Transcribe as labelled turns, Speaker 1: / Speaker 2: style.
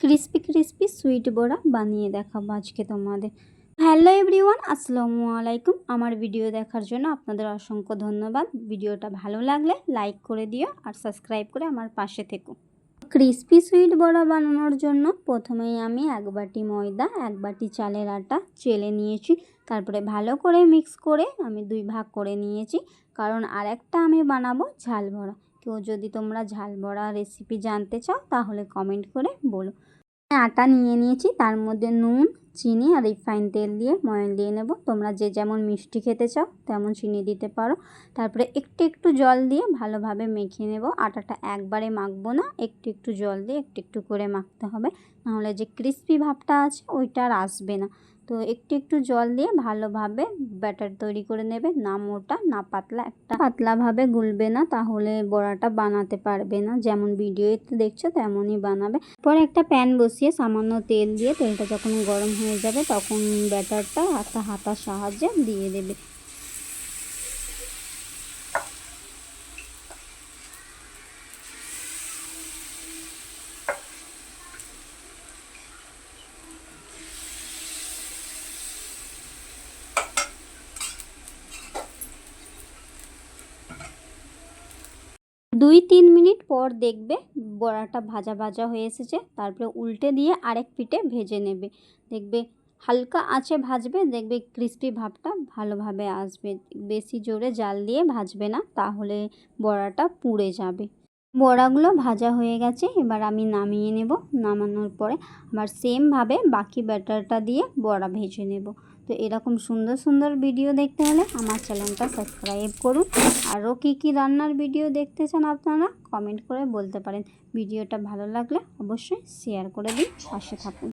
Speaker 1: Crispy crispy sweet বড়া বানিয়ে দেখাবো আজকে তোমাদের। হ্যালো এভরিওয়ান, আসসালামু আলাইকুম। আমার ভিডিও দেখার জন্য আপনাদের অসংখ্য ধন্যবাদ। ভিডিওটা ভালো লাগলে লাইক করে দিও আর সাবস্ক্রাইব করে আমার পাশে থেকো। ক্রিস্পি সুইট বড়া বানানোর জন্য প্রথমেই আমি এক বাটি ময়দা, এক বাটি চালের আটা চেলে নিয়েছি। তারপরে ভালো করে মিক্স করে আমি দুই ভাগ করে নিয়েছি। কারণ আরেকটা আমি বানাবো ঝাল বড়া। কেউ যদি তোমরা ঝাল বড়া রেসিপি জানতে চাও, তাহলে কমেন্ট করে বলো। আটা নিয়ে নিয়েছি, তার মধ্যে নুন, চিনি আর রিফাইন তেল দিয়ে ময়ন দিয়ে নেব। তোমরা যে যেমন মিষ্টি খেতে চাও, তেমন চিনি দিতে পারো। তারপরে একটু একটু জল দিয়ে ভালোভাবে মেখে নেব। আটাটা একবারে মাখবো না, একটু একটু জল দিয়ে একটু একটু করে মাখতে হবে। নাহলে যে ক্রিস্পি ভাবটা আছে ওইটা আর আসবে না। তো একটু একটু জল দিয়ে ভালোভাবে ব্যাটার তৈরি করে নেবে। না মোটা, না পাতলা, একটা পাতলাভাবে গুলবে না, তাহলে বড়াটা বানাতে পারবে না। যেমন ভিডিওতে দেখছ তেমনই বানাবে। পরে একটা প্যান বসিয়ে সামান্য তেল দিয়ে তেলটা যখন গরম হয়ে যাবে, তখন ব্যাটারটা একটা হাতার সাহায্যে দিয়ে দেবে। দুই তিন মিনিট পর দেখবে বড়াটা ভাজা ভাজা হয়ে এসেছে। তারপরে উল্টে দিয়ে আরেক পিঠে ভেজে নেবে। দেখবে হালকা আঁচে ভাজবে, দেখবে ক্রিস্পি ভাবটা ভালোভাবে আসবে। বেশি জোরে জাল দিয়ে ভাজবে না, তাহলে বড়াটা পুড়ে যাবে। বড়াগুলো ভাজা হয়ে গেছে, এবার আমি নামিয়ে নেব। নামানোর পরে আবার সেমভাবে বাকি ব্যাটারটা দিয়ে বড়া ভেজে নেব। তো এরকম সুন্দর সুন্দর ভিডিও দেখতে হলে আমার চ্যানেলটা সাবস্ক্রাইব করুন। আরও কী কী রান্নার ভিডিও দেখতে চান আপনারা কমেন্ট করে বলতে পারেন। ভিডিওটা ভালো লাগলে অবশ্যই শেয়ার করে দিন, পাশে থাকুন।